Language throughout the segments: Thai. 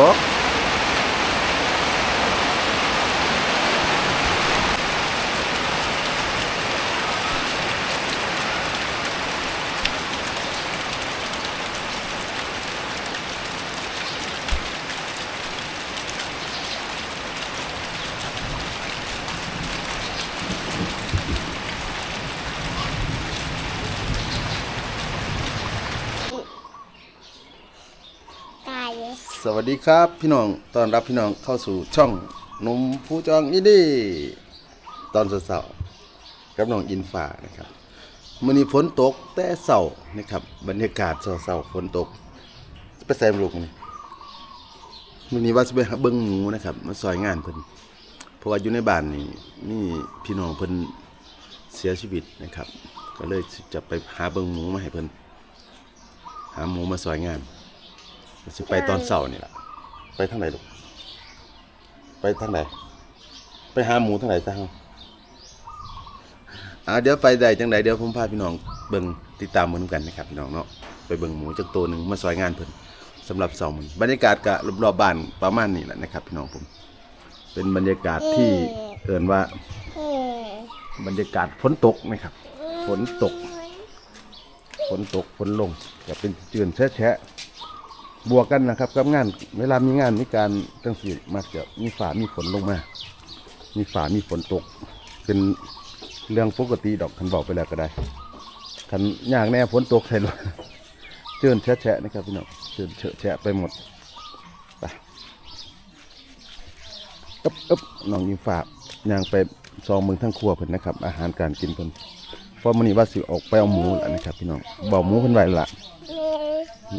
ตกสวัส ดีครับพี่น้องตอนรับพี่น้องเข้าสู่ช่องนุ่มผู้จองอินดีตอนเสาร์กับน้องอินฟ้านะครับมื้อนี้ฝนตกแต่เสาร์นะครับบรรยากาศเสาร์ฝนตกไปใส่ลูกนี่มื้อนี้ว่าสิไปหาเบิ่งหมูนะครับมาซอยงานเพิ่นเพราะว่าอยู่ในบ้านนี่มีพี่น้องเพิ่นเสียชีวิตนะครับ ก็เลยจะไปหาเบิ่งหมูมาให้เพิ่นหาหมูมาซอยงานสิไปตอนเสาร์นี่แหละ ไปทางไหนลูก ไปทางไหน ไปหาหมูทางไหนทางอ่าเดี๋ยวไปได้จังใดเดี๋ยวผมพาพี่น้องเบิ่งติดตามเหมือนกันนะครับพี่น้องเนาะ ไปเบิ่งหมูจักตัวหนึ่งมาซอยงานเพิ่นสำหรับเสาร์มื้อบรรยากาศกะรอบๆบ้านประมาณนี้แหละนะครับ พี่น้องผม เป็นบรรยากาศที่เกินว่า บรรยากาศฝนตกนะครับ ฝนตก ฝนตกฝนลงจะเป็นเจือนแฉะๆ บวกกันนะครับกับงานเวลามีงานมีการจังสีมักจะมีฝ่ามีฝนลงมา มีฝ่ามีฝนตก เป็นเรื่องปกติดอกคันบอกไปแล้วก็ได้คันยากแน่ฝนตกใส่รถเจือนแฉะนะครับพี่น้องเจือนเฉอะแฉะไปหมดไปอึ๊บอึ๊บน้องยิงฝายางไปซองมืองทั้งครัวเพิ่นนะครับ อาหารการกินเพิ่น เพราะมื้อนี้ว่าสิออกไปเอาหมูแล้วนะครับ พี่น้องบอกหมูเพิ่นไว้ละ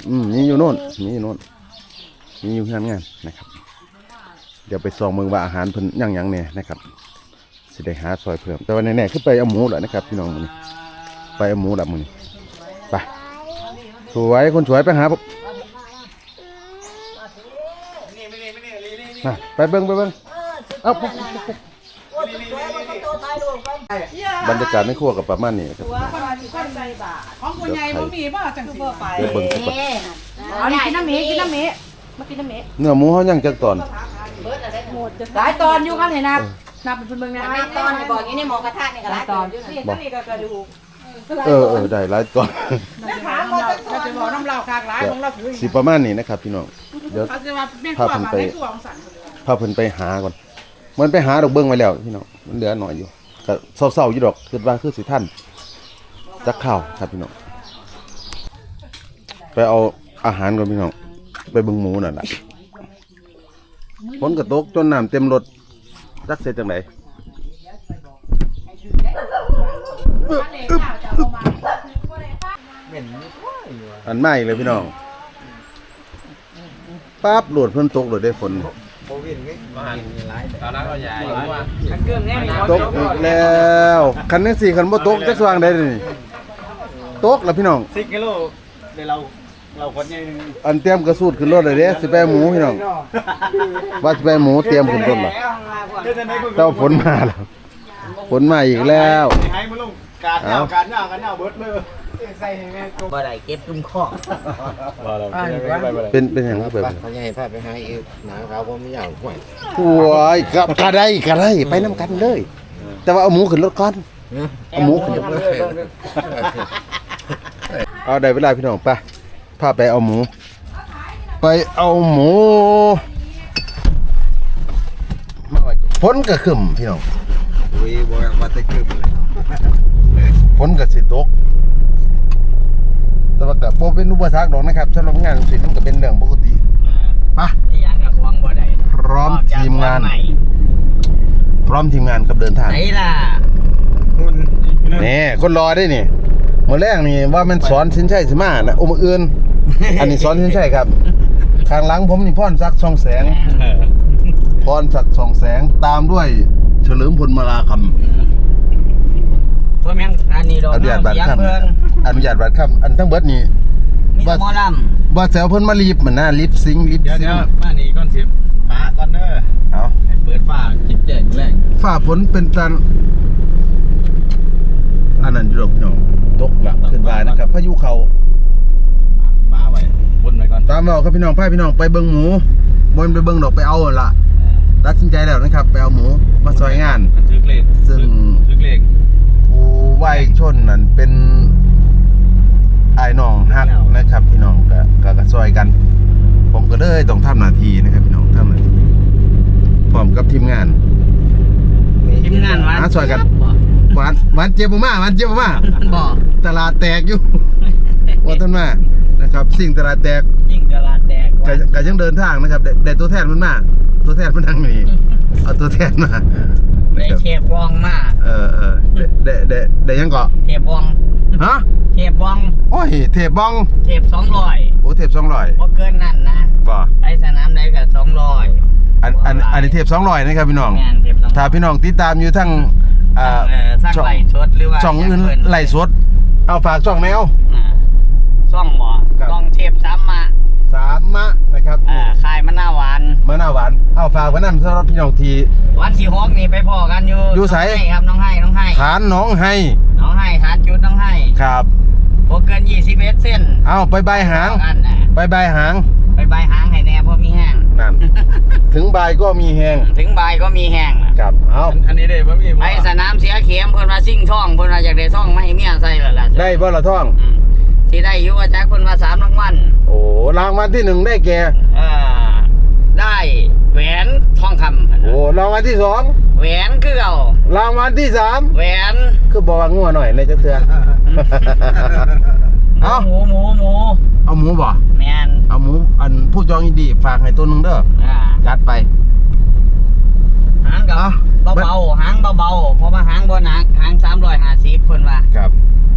อืมนี่อยู่โน่นนี่อยู่โน่นนี่อยู่งานงานนะครับ เดี๋ยวไปซองเมืองว่าอาหารเพิ่นย่างยังเนี่ยนะครับสิได้หาซอยเพิ่มแต่ว่าแน่ๆคือไปเอาหมูแหละนะครับ พี่น้องมื้อนี้ไปเอาหมูละมื้อนี้ไปสวยคนสวยไปหาปุ๊บไปเบิ่งไปเบิ่งเอาปุ๊บปุ๊ บปุ๊บบรรยากาศในครัวกับประมาณนี้ครับของคุณยายบ่มีบ่จังสิไปเดี๋ยวเบิ่งสักก่อนเอานี่กินน้ำเมกินน้ำเมมากินน้ำเมเนื้อหมูเขาย่างจักตอน หลายตอนอยู่กันเห็นนับนับเป็นเบิ่งนะน้ำตอนนี่บอกอยู่ในหมอกระทะนี่ก็หหลาลายยตตออนนอยู่นี่ก็นี่ก็กระดูกเออเออได้หลายตอนถามว่าจะจะบอกน้ำเหล้าคากหลายของเราคือสิประมาณนี้นะครับพี่น้องเดี๋ยวเขาจะว่าแม่ขวามาแม่ขวาของสันพาเพิ่นไปหาก่อน มันไปหาดอกเบิ้งไว้แล้วพี่น้องมันเหลือหน่อยอยู่ ก็เศร้าๆอยู่ดอกคือว่าคือสิท่านจักข้าวครับพี่น้องไปเอาอาหารก่อนพี่น้องไปบิ่งหมูนั่นล่ะฝนก็ตกจนน้ำเต็มรถจักเสร็จจังไดอันใหม่เลยพี่น้องปั๊บโหลดเพิ่นตกโหลดได้ฝน ตอนนั้นเราใหญ่ว่าเกินแน่มีตกอีกแล้วคันนี้สี่คันบ่ตกจักสว่างได้นี่ตกแล้วพี่น้องสิบกิโลเดี๋ยวเราเราคนยังอันเตรียมกระสูดขึ้นรถเลยเด้สิไปหมูพี่น้องว่าสิไปหมูเตรียมขึ้นรถล่ะเดี๋ยวจะได้เต้าฝนมาแล้วฝนมาอีกแล้วให้มาลงการเน่าการเน่าการเน่าเบิร์ดเลยใส่ให้แม่ตัว บ่ได้เก็บตุ้มข้อเป็นเป็นหยังครับแบบเขาใหญ่พาไปหาอีกหนาเขาผมไม่อยากห่วยโอ้ยกะกะได้กะได้ไปนํกันเลย แต่ว่าเอาหมูขึ้นรถก่อนเอาหมูขึ้นรถเอาได้เวลาพี่น้องไปพาไปเอาหมู ไปเอาหมูมาไว้ก่อนฝนก็ขึ้นพี่น้องอุ้ยบอกว่าจะคือมันเลยฝนก็สิตก แต่ว่าก็บ่เป็นอุปสรรคดอกนะครับสำหรับงานศิลป์มันก็เป็นเรื่องปกติไปะยังกับควงบ่ได้พร้อมทีมงาน พร้อมทีมงานกับเดินทางไหนล่ะนี่คนรอได้นี่มื้อแรกนี่ว่ามันสอนสินชัยสิมาแล้วโอ้มื้ออื่นอันนี้สอนสินชัยครับข้างหลังผมนี่พรศักดิ์ส่องแสงพรศักดิ์ส่องแสงตามด้วย เฉลิมพลมาลาคำพวกแม่งอันนี้ดอกอนุญาตบัตรเสียงคำเพิ่น อนุญาตบัตรคำอันทั้งเบิดนี่มีแต่หมอลว่าแซวเพิ่นมาลีบเหมือนหน้าลิปซิงค์ลิปเดี๋ยวซิเดี๋งยวค์มานี่ก้อนสิบปะก้อนเนอร์เอาให้เปิดฝ้าคิดแจ้งแรงฝ่าฝนเป็นตันอันนั้นอยู่ดอกพี่น้องตกละขึ้นบานนะครับพายุเขามาไว้บนไว้ก่อนตามเราครับพี่น้องพาพี่น้องไปเบิ่งหมูบนไปเบิ่งดอกไปเอาหั่นละตัดสินใจแล้วนะครับไปเอาหมูมาซอยงาน มันทึกเลขซึ่งทึกเลข ผู้ไหวชนนั่นเป็น ไอ้ายน้องฮักนะครับพี่น้องก็ก็ก็ซอยกัน ผมก็เลยต้องทำหน้าที่นะครับพี่น้องทำหน้าที่พร้อมกับทีมงานทีมงานหวานหาซอยกันหวานหวานเจ็บบ่มาหวานเจ็บบ่มาบ่ตลาดแตกอยู่ว่าท่านมานะครับ สิ่งตลาดแตกยิ่งตลาดแตกก็ก็ยังเดินทางนะครับได้ได้ตัวแทนมันมาตัวแทนมันนั่งนี่เอาตัวแทนมาได้นะครับเทปวองมาเออเออได้ได้ได้ได้ยังเกาะเทปวองฮะเท ปวองโอ้ยเทปบ้องเทปสองร้อยโอ้เทปสองร้อยบ่เกินนั่นนะป่ะไปสนามใดก็สองร้อยอันอันอันนี้เทปสองร้อยนะครับพี่น้องงานเทปสองถ้าพี่น้องติดตามอยู่ทั้งอ่าเออสร้างช่องไหลชดหรือว่าช่องอื่นไล่สดเอาฝากช่องแมวอ่าซ่องบ่ครับซ่องเทปสามมาสามมะนะครับอ่าคายมะนาวหวาน มะนาวหวานเอาฝากไว้นั่นสำหรับพี่น้องที วันที่หกนี่ไปพอกันอยู่อยู่ไส น้งให้ครับน้องให้น้องให้ฐานหน้องให้น้องให้ฐานจุดน้องให้ครับ บ่เกิน21เส้นเอาไปใบายหางพอกันน่ะไปใบายหางไปใบหางให้แน่เพราะมีแห้งนั่น ถึงใบายก็มีแหงถึงใบก็มีแห้งน่ะครับเอาอันนี้ได้บ่มีไปสนามเสียเข็มเพิ่นว่าซิ่งท่องเพิ่นว่าอยากได้ท่องมาให้เมียใส่แล้วล่ะได้บ่ละท่อง อืมสิได้อยู่ว่าจักเพิ่นว่าสามรางวัลโอ้รางวัลที่หนึ่งได้แก่เอ่อได้แหวนทองคำโอ้รางวัลที่สองแหวนคือเอารางวัลที่สามแหวนคือบอกว่างัวหน่อยในจักเทือ เอาหมูหมูหมูเอาหมูบ่แมนเอาหมูอันผู้จองยินดีฝากให้ตัวหนึงเด้ออ่าจัดไป หางกับอะ เบาๆหางเบาๆเพราะว่าหางบ่หนักหาง350เพิ่นว่าครับ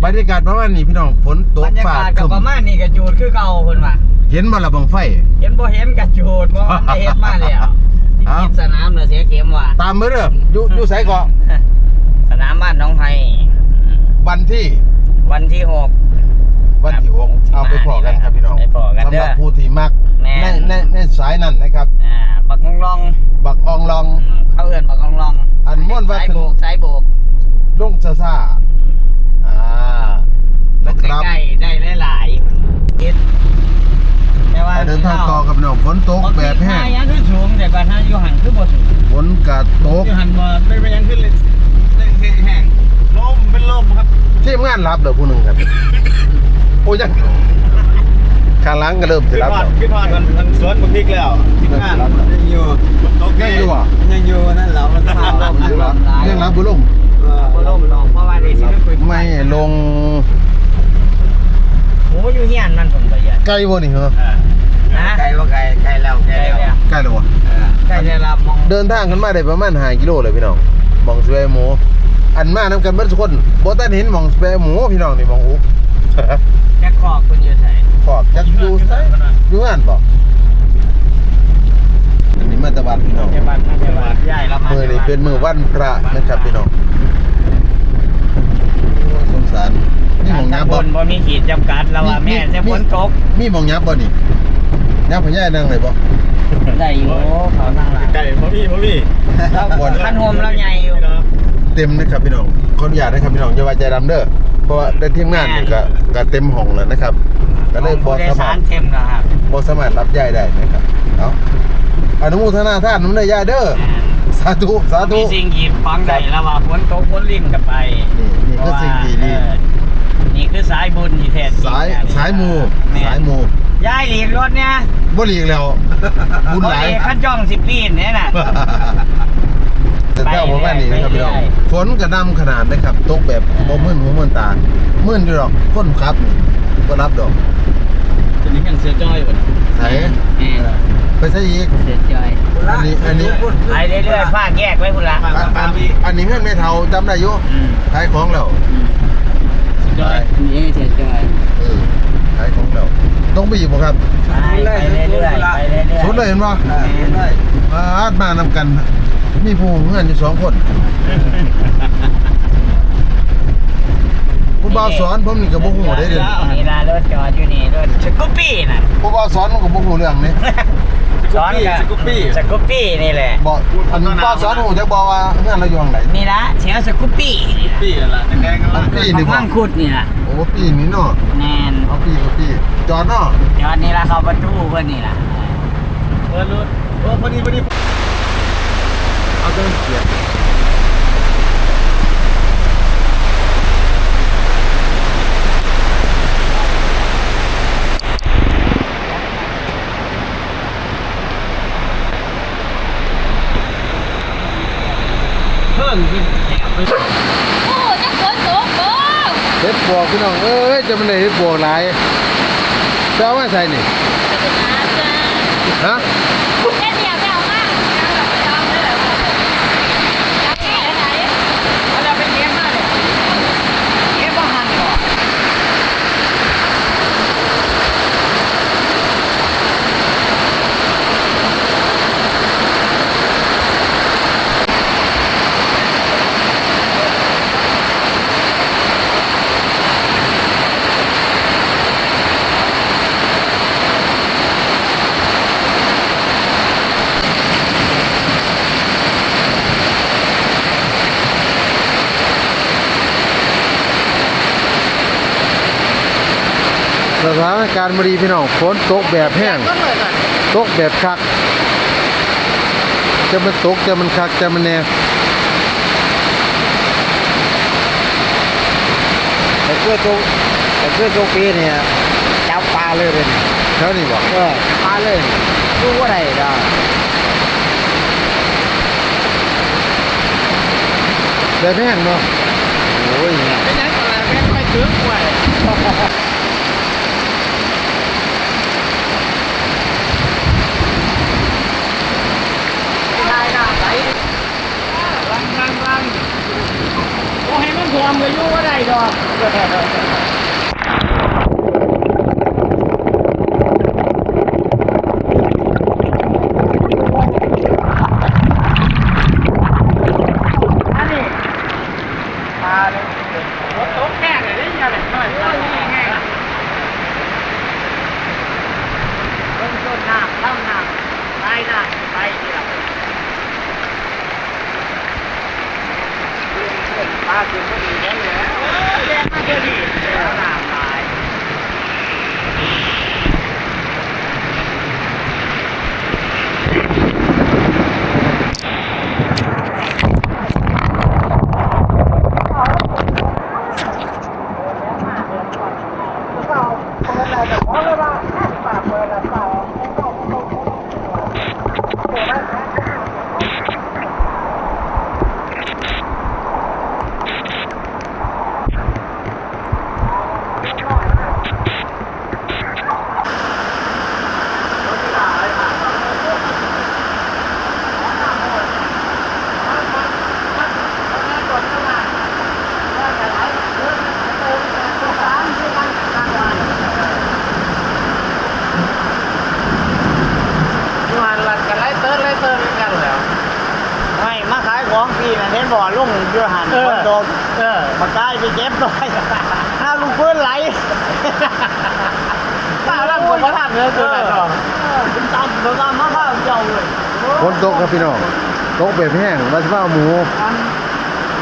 บรรยากาศประมาณนี้พี่น้องฝนตบกรรยาฟ้ากาศคก็รึมประมาณนี้ก็จูดคือเก่าเพิ่นว่าเห็นบ่ละบังไฟ เห็นบ่เห็นก็จูดเพราะว่าได้เฮ็ดมาแล้วเอ้าคิดสนามแล้วเสียเข็มว่าตามมาเด้ออยู่อยู่ไสเกาะสนามบ้านหน้องไฮวันที่ วันที่หก วันที่หกเอาไปพอกันครับพี่น้องไปพอกันสำเด้หอรับผู้ที่มักแม่ในนในในสายนั้นนะครับ อ่าบักงลองบักอองลอง อืมเขาเอิ้นบักงลองอันม่วนว่าสายขึ้นโบกสายโบกลงซาซาอ่านะครับใกล้ๆได้หลายๆคิดแต่ว่าไปเดินทางต่อกับน้องฝนตกแบบแห้งบางทีทางยังคือสูงแต่บางทางอยู่หันคือบ่สูงฝนกะตกอยู่หันมาไม่ไปยังขึ้นเลยแห้ง ลมเป็นลมครับทีมงานรับเด้อผู้หนึงครับ โอ้ยังข้างหลังก็เริ่มสิขึ้นรับฮอแล้ดวขึ้นฮอดมันมันสวนมันพริกแล้วทีมงานยังอยู่โอเคยังอยู่อะยังอยู่นั่นแหละมันต้องลมลมยังรับบ่ลงบ่ลมลงเพราะว่าได้สิคุยไม่ลงโอ้อยู่เฮียนมันผมก็ยันใกล้บ่นี่เหรอนะไกลว่าไกลไกลแล้วไกลใกล้แล้วแล้วใกล้แล้ววะใกล้ได้รับมองเดินทางกันมาได้ประมาณ5กิโลเลยพี่น้องหมองสเปรหมู อันมานํกันเบิดทุกคนบ่ทันเห็นหมองสเปรหมูพี่น้องนี่หมองอุกแค่คอกคุณอยู่ไสขอบจักอยู่ไสอยู่งานบ่อันนี้มาตะวันพี่น้องเทวันเทวันใหญ่แล้วมามือนี้เป็นมือวันพระนะครับพี่น้องโอ้สงสารนี่หมองยับบ่บ่นบ่มีขีดจำกัดแล้วว่าแม่จะฝนตกมีหมองยับบ่นี่ยับพญานั่งเลยบ่ได้อยู่เขานั่งหลังไก่พ่อพี่พ่อพี่บ่นคันโฮมแล้วใหญ่อยู่ เต็มนะครับพี่น้องขออนุญาตนะครับพี่น้องอย่าไว้ใจดำเด้อเพราะว่าในทีมงานนี่ก็ก็เต็มห้องแล้วนะครับก็เลยบ่ผู้โดยสาสามารถรเต็มแล้วครับบ่สามารถรับย้ายได้นะครับเอาอนุโมทนาท่านน้ำได้ย้ายเด้อสาธุสาธุมีสิ่งกีดขวางใดแล้วว่าฝนตกฝนลิ่นกันไปนี่นี่คือสิ่งที่ดีเออนี่คือสายบุญที่แท้จริงสายสายมูแม่สายมูย้ายหลีกรถเนี่ยบ่หลีกแล้วบุญหลายบ่หลีกขั้นจ้องสิบปีนเนี่ยน่ะ แต่เจ้าผมว่านี่นะครับพี่น้องไปเรื่อยฝนกระหนำขนาดนะครับตกแบบบ่มื่นหัวมื่นตามื่นอยู่หรอกคนครับนี่ก็รับดอกตัวนี้ยังเสือจ้อยอยู่ใส่ไปใส่อีกเสียใจอันนี้อันนี้ไปเรื่อยๆภาคแยกไว้พุ่นละอันอันอันนี้เงื่อนไม่เท่าจำได้อยู่อืมขายของแล้วจ้อยนี่เสียใจเออขายของแล้วต้องไปอีกบ่ครับไปไปเรื่อยๆไปเรื่อยๆสุดเลยเห็นบ่ได้อาดมานำกัน มีผู้เงื่อนอยู่สองคน ผู้บ่าวสอนผมนี่ก็บ่ฮู้ได้เด้อนี่ล่ะรถจอดอยู่นี่รถสกูปปี้น่ะผู้บ่าวสอนมันก็บ่ฮู้เรื่องนี่สอนกับสกูปปี้สกูปปี้นี่แหละบอกอันบ่าวสอนฮู้จักบ่ว่าเงื่อนเราอยู่ทางไหนนี่ละเสียวสกูปปี้นี่ล่ะปี้นั่นแหละแดงๆกันอัละนปีนี่บ่มังคุดนี่ล่ะโอ้ปีนี้เนาะแน่นเอาปีเอาปีจอดเนาะจอดนี่ละเข้าประตูเพิ่นนี่ล่ะโอ้ปิดรถโอ้พอดีพอดี เอาตัวเกียร์เพิ่งกินแอบไป โอ้จะฝนตกบ่ เฮ็ดบวกพี่น้องเอ้ยจะมันได้เฮ็ดบวกหลายจะเอามาใส่นี่ จะเป็นอาจารย์ ฮะ แค่เดียวไม่เอามากจำเลยจำแค่ไหน เอาเราไปเก็บมาเนี่ยเก็บบ่หันบ่ สถานการณ์บดีพี่น้องฝนตกแบบแห้งตกแบบคัก จะมันตกจะมันคักจะมันแน่แต่เพื่อตัวแต่เพื่อตัวปีเนี่ยจับปลาเลยเลยแถวนี้บ่เออปลาเลยดูว่าไรได้แบบแห้งเนาะโอ้ยเนี่ยเป็นยังไงแม่ไปถึงไว้ได้หน้าใส รังรังรัง ความันท่วมก็อยู่บ่ได้ดอก อันนี้ปลาเลยรถตกแค่ไหนได้ยังไงหน่อยหน่อยนี่ไงต้นต้นน้ำต้นน้ำไปน้ำไปที่เราปลาถึงก็ดีแน่เลยแรงมากเลยดีแล้วน้ำตาย มาหลัดกันไล่เติร์ดไล่เติร์ดกันแล้วไม่มาขายของพี่นะเห็นบ่อลุงเดือหันคนโดนเออมาใกล้ไปเก็บหน่อยถ้าลุงเพื่อนไหลตา ลังผมมาทันเลยตัวไหนต่อเป็นตำเป็นตำมากข้าวเจ้าเลยฝนตกครับพี่น้องตกแบบแห้งว่าสิว่าเอาหมู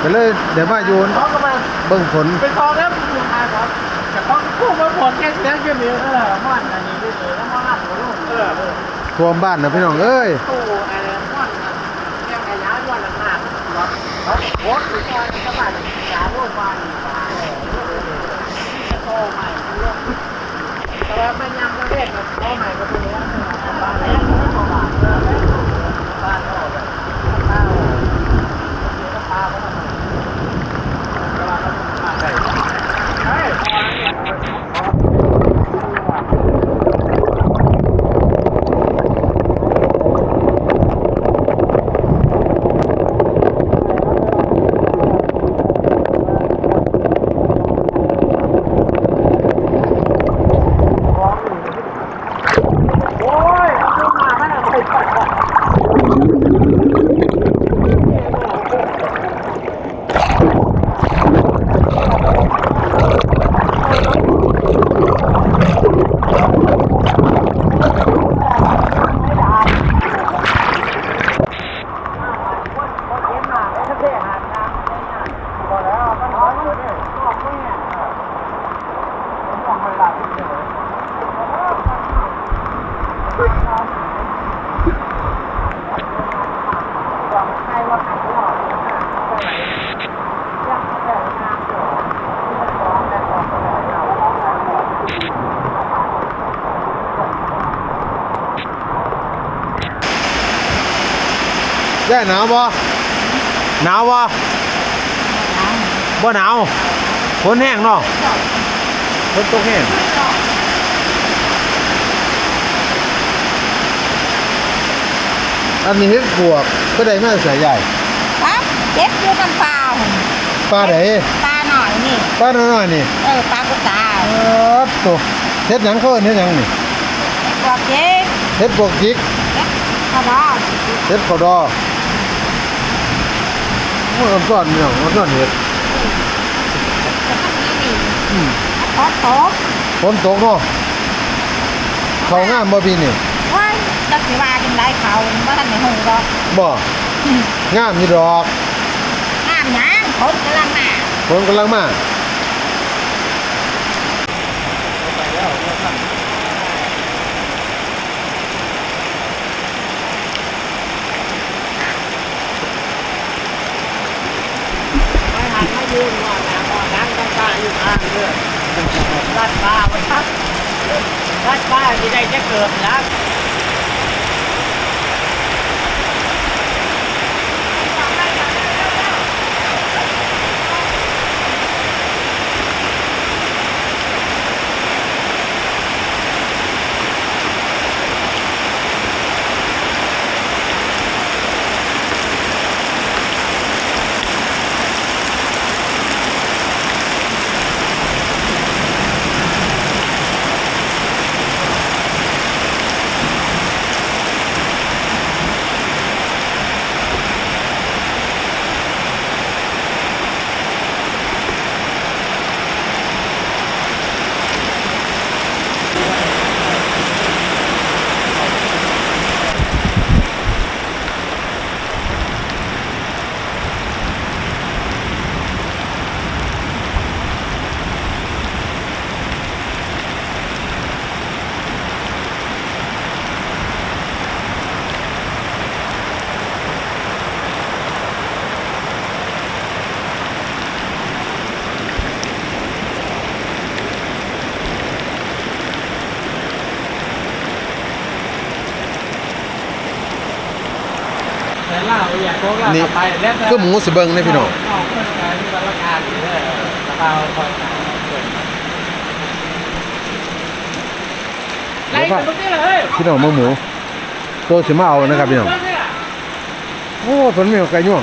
ก็เลยเดี๋ยวมาโยนเขาก็มาเบิ่งฝนเป็นทองแล้วลุงขายของแต่ต้องคู่มาหมดแค่เสียงแค่นี้เออมันอันนี้ด้วยเลยแล้วมาหักหัวลุงเออท่วมบ้านนะพี่น้องเอ้ยตู้อะไรมันแค่ขยายวันละมากเขาโคตรสุดยอดสบายยาโรควันตายโตใหม่เรื่องแต่ว่ามันยัง ก็เรียกโตใหม่ก็เป็นเรื่องบ้านแล้วบ้านบ้านบ้านเขาแบบข้าวข้าวเขาทำเวลาเขาทำได้เฮ้ย เได้หนาวบ่หนาวบ่บ่หนาวฝนแห้งเนาะฝนตกแห้งอันนี้เฮ็ดบวกก็ได้มาใส่ใหญ่ครับเจ็บอยู่น้ำปลาปลาไหนปลาหน่อยนี่ปลาน้อยๆนี่เออปลากุตาเออตัวเฮ็ดหยังเขาเอิ้นเฮ็ดหยังนี่บอกเจ๊เฮ็ดบวกจิกขนมเฮ็ดขอดอโอ้ย มันซ่อนเนี่ยมันซ่อนเฮ็ดอืมขอตกฝนตกเนาะเขางามบ่ปีนี่ว้ายจักสิว่าจังไดเขาบ่ทันได้ฮู้ดอกบ่งามอยู่ดอกงามหยังคนกำลังมาฝนกำลังมา ไม่หันไม่ยืนว่าแต่ก่อนนั้นต้องการอยู่ข้างเรือรัดป้าไว้ครับรั ดป้าที่ได้จะเกิดแล้ว นี่ไปแล้วคือหมูสิเบิ่งเด้พี่น้องออกเพื่อนกันที่ราคาดีเลยราคาคอยขายเกินไล่กันตรงนี้เลยพี่น้องเมืองหมูตัวสิมาเอานะครับพี่น้องโอ้ฝนมีไก่ย่วง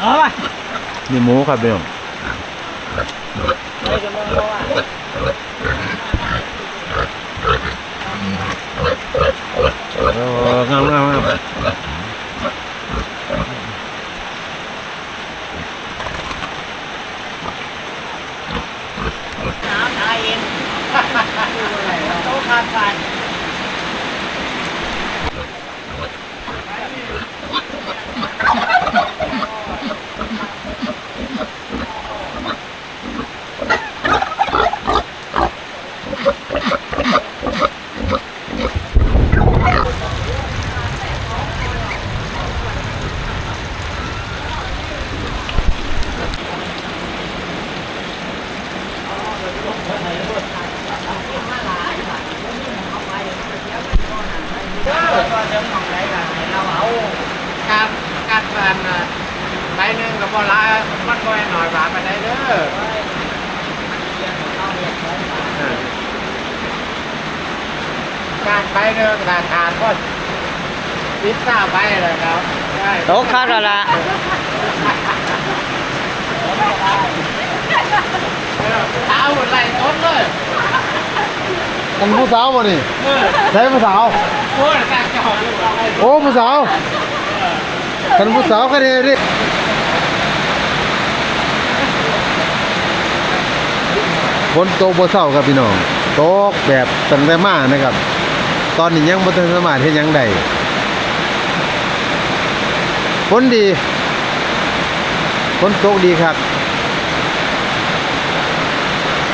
เอาไปนี่หมูครับพี่น้อง เอองามงามงามน้ำทาเองโต๊ะทานกัน ก็จะของไหนกันเราเอาการการแฟนใบหนึ่งกับพอละมันก็หน่อยบาทไปได้เด้อการไปเด้อกระดาษขาดก็พิซซ่าไปเลยครับใช่ โต๊ะคาดละ เท้าหมดไรต้นเลย กันผู้สาวบ่นี่ เออ ใช่ผู้สาว โอ้ยการจอดอยู่เอาไปโอ้ผู้สาวกันผู้สาวกันดิฝนตกบ่เศร้าครับพี่น้องตกแบบตั้งแต่มานะครับ ตอนนี้ยังบ่ทันสามารถเฮ็ดหยังได้ฝนดีฝนตกดีครับ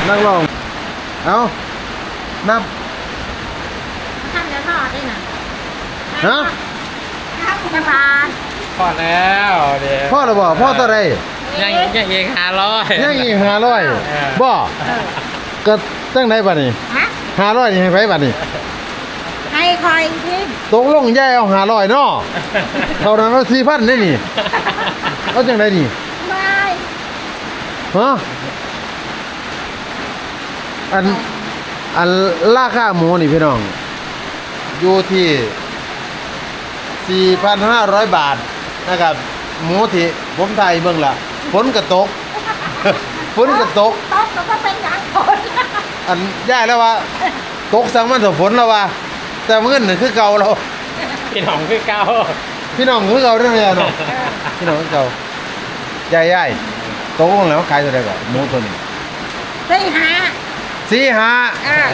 นักร้องเอานับท่านจะทอดได้น่ะฮะจะพานพอแล้วเดี๋ยวพ่อระบอกพ่อตัวใดยังยังเองหาร้อยยังอีกห้าร้อยเออบ่ก็จังไดบัดนี้ฮะ500นี่ให้ไผบัดนี้ให้คอยทิ้งตกลงย้ายเอา500เนาะเท่านั้นว่า4,000ได้นี่เอาจังไดนี่ไม่ฮะอันอันราคาหมูนี่พี่น้อง อยู่ที่ 4,500 บาทนะครับหมูที่ผมไทยเบิ่งละฝนกระตก ฝนกระตกตกแล้วก็เป็นอย่างคนอันย่ายแล้วว่า ตกสังมันเถอะฝนแล้วว่า แต่เงินนี่คือเก่าเรา พี่น้องคือเก่าพี่น้องคือเก่าเด้อแม่เนาะพี่น้องคือเก่าย่ายย่ายตกลงแล้วขายเท่าไหร่ก่อนหมูตัวนี้สี่ห้าสี่ห้า เออ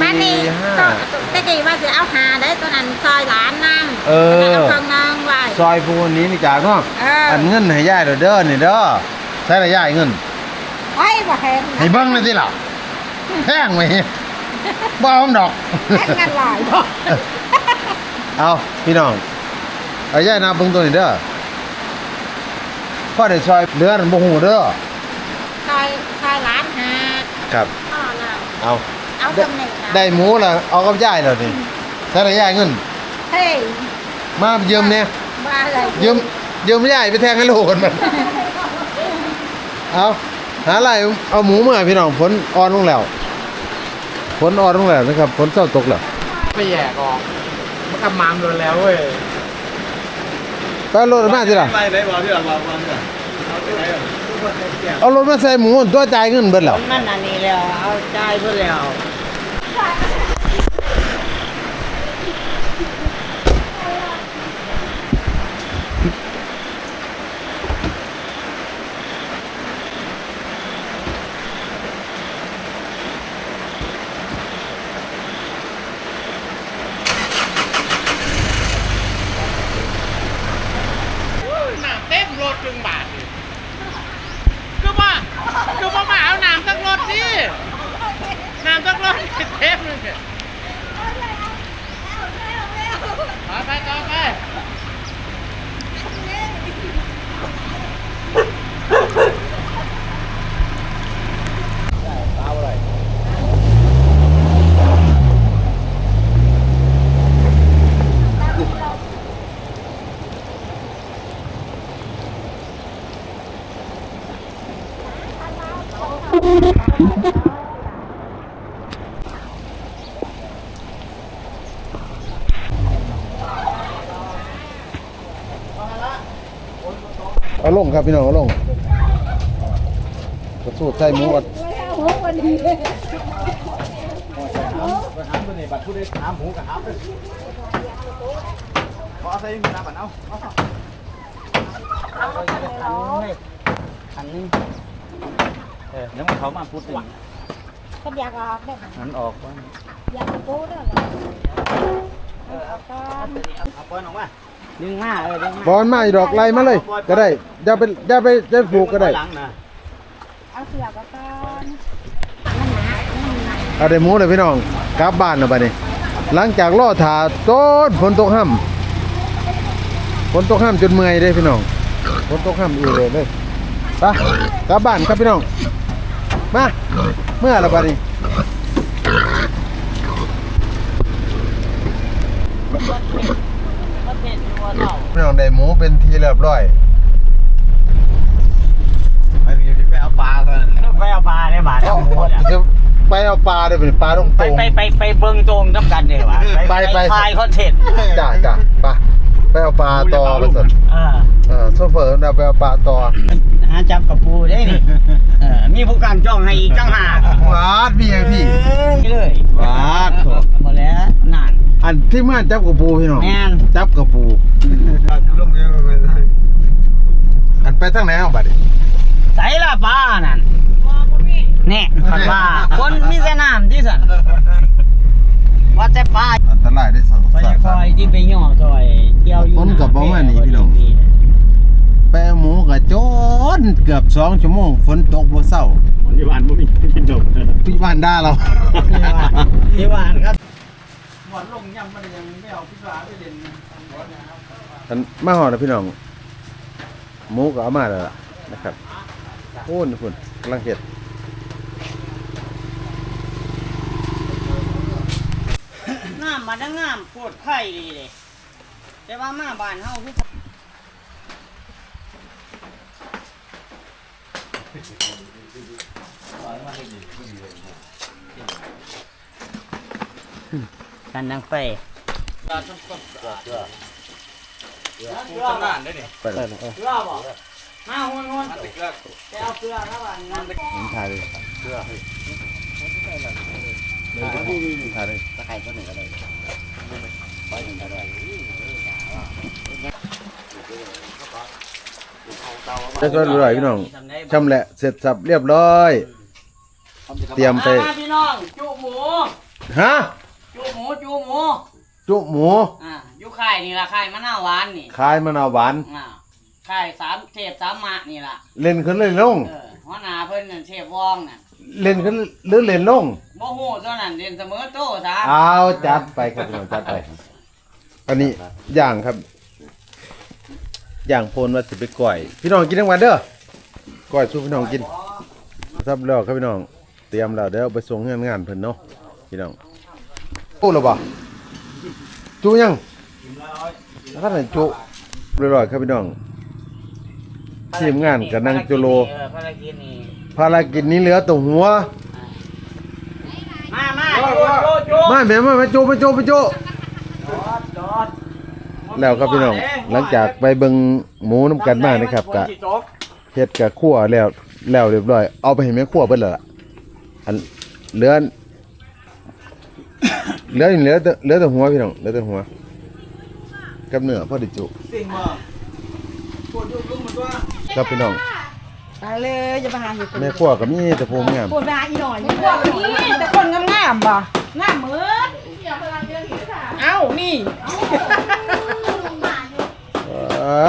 มานี่สี่ห้า ตะกี้ว่าจะเอาหาได้ตัวนั้นซอยหลานนั่งเออเอาเครื่องนึงไว้ซอยผู้นี้นี่จากเนาะเอออัอันเงินให้ย่ายเด้อเด้อนี่เด้อใช้ละย่ายเงิน ไอ้บ่เห็นให้เบิ่งเลยสิล่ะแพงไหมบ่เอาดอกแค่งานหลายบ่เอาพี่น้องเอาย่ายนับเบิ่งตัวนี้เด้อพ่อได้ซอยเดือนบ่ฮู้เด้อซอยซอยหลานหาครับ พ่อแล้วเอา เอาตำแหน่งนะได้หมูแล้วเอากับย่ายแล้วนี่ใช้ละย่ายเงิน เฮ้ยมายืมเนี่ยมาอะไรยืมยืมย่ายไปแทงให้ลูกกันมันเอาหาอะไรเอาหมูมาให้พี่น้องฝนอ่อนลงแล้วฝนอ่อนลงแล้วนะครับฝนเศร้าตกแล้วไม่แยกออกมันกำมามโดนแล้วเว้ยไปเอารถมาสิล่ะไปไหนบอกที่หลังวางวางเนี่ยเอาที่ไหนอะเอารถมาใส่หมูตัวจ่ายเงินเบิดแล้วมันอันนี้แล้วเอาใจเพื่อแล้ว น้ำเต็มรถจึงบาทนี่คือว่าคือว่ามาเอาน้ำสักรถดิ น้ำสักรถเต็มเลยเนี่ยต่อไปต่อไป ลงครับพี่น้องเอาลงกระสูดใส่หมูก่อนขอใส่น้ำมันเอาอันนี้เออแล้วมันเขามาพูดถึงก็อยากออกได้ไหมมันออกว่าอยากปูด้วยเอาก่อนเอาปอนออกมา ดึงมาเออดึงมาบอลมาอีดอกไล่มาเลย ก็ได้อย่าไปอย่าไปจะปลูกก็ได้หลังนะเอาเสือกเอาก่อนเอาได้หมูเลยพี่น้องกลับบ้านแล้วบัดนี้หลังจากล่อถาต้นฝนตกห้ำฝนตกห้ำจนเมื่อยเด้พี่น้องฝนตกห้ำอีเลยเลยไปกลับบ้านครับพี่น้องมาเมื่อแล้วบัดนี้ พี่น้องได้หมูเป็นทีเรียบร้อยไปไปเอาปลาก่อนไปเอาปลาได้บาทเอาหมูเนี่ยจะไปเอาปลาได้เป็นปลาตรงไปตรงไปไปไปเบิ่งตรงน้ำกันเดี๋ยวะไปไปถ่ายคอนเทนต์จ้าจ้าไปไปเอาปลาต่อมาสดเออเออโซเฟอร์เราไปเอาปลาต่อหาจับกับปูได้นี่เออมีผู้การจ้องให้อีกจังหากวาดพี่ไงพี่นี่เลย วาดโถ่หมดแล้วนั่น อันที่ม่านจับกับปูพี่น้องแม่น จับกับปูลงเยอะไปทางอันไปทางไหนเอาบัดนี้ ใส่ละปลานั่นแน่ขันว่าคนมีแต่น้ำที่สันว่าแต่ปลาอันตรายได้สองไปคอยที่ไปย่อซอยเกี่ยวอยู่คนกับประมาณนี้พี่น้องไปเอาหมูกับโจนเกือบสองชั่วโมงฝนตกบ่เศร้าวันที่วันไม่มีกินดมพี่บ้านด่าเรา ที่ว่าครับหม ท่มัห่อาล้อมาหอนะพี่น้องหมูก็เอามาแล้วนะครับโอ้นคุณกำลังเห็ดงามมาดังงามปวดไข้ดีเลยแต่ว่ามาบานเฮาคืออืม กันดังไฟทำงานได้นี่ไปเลยเกลือบ่มาหุ่นหุ่นไปเอาเกลือแล้วบ้านนั้นผมถ่ายเลยเสื้อให้ถ่ายเลยตะไคร้ก็หนึ่งก็ได้ไปหนึ่งก็ได้แล้วก็รวยพี่น้องชำแหละเสร็จสับเรียบร้อย เตรียมไปมาพี่น้องจุหมูฮะ จุหมูจุหมู จุหมูอ่าอยู่ค่ายนี่ล่ะค่ายมะนาวหวานนี่คายมะนาวหวาน อ่าค่ายสามเทพสามมะนี่ล่ะเล่นขึ้นเล่นลง เออหัวหน้าเพิ่นนั่นเทพวองน่ะเล่นขึ้นหรือเล่นลงบ่ฮู้ตัวนั้นเรียนเสมอโตซะเอาจัดไปครับพี่น้องจัดไป อันนี้ย่างครับย่างโพนว่าสิไปก่อย พี่น้องกินทั้งวันเด้อก่อยสู้พี่น้องกินซับแล้วครับพี่น้อง เตรียมแล้วเดี๋ยวเอาไปส่งงานงานเพิ่นเนาะพี่น้อง โอ้แล้วบ่จุยังแล้วก็ไหนจุเรียบร้อยครับพี่น้องทีมงานกับนางจุโล ภารกิจนี่ภารกิจนี้เหลือแตัวหัว มามาโจโจโจมาแม่มามาจุมาจุมาจุจอดจอดแล้วครับพี่น้อง หลังจากไปเบิงหมูน้ำกันมานะครับกะเฮ็ดกะคั่วแล้วแล้วเรียบร้อย เอาไปให้แม่คั่วเบิดแล้วล่ะอันเหลือ เหลือเหลือแต่เหลือแต่หัวพี่น้องเหลือแต่หัวกับเนื้อพอดีจุสิ่งมาปวดยุ่งยุ่งมันตัวครับพี่น้องไปเลยจะไปหาอยู่แม่คั่วก็มีแต่ภูมิงามปวดไปหาอีหน่อยพวกนี้แต่คนงามๆบ่งามเหมือนเอ้านี่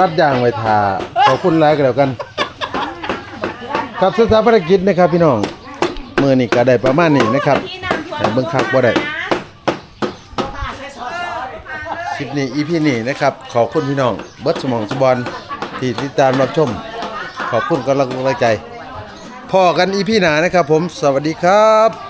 อัดย่างไว้ทาขอบคุณหลายก็แล้วกัน ครับสถาภารกิจนะครับพี่น้องมื้อนี้ก็ได้ประมาณนี้นะครับแต่เบิ่งคักบ่ได้ ค ลิปนี้อีพีนี้นะครับ ขอบคุณพี่น้องเบิร์ดสมองสบอลที่ติดตามรับชม ขอบคุณกำลังใจพ่อกันอีพีหนานะครับผมสวัสดีครับ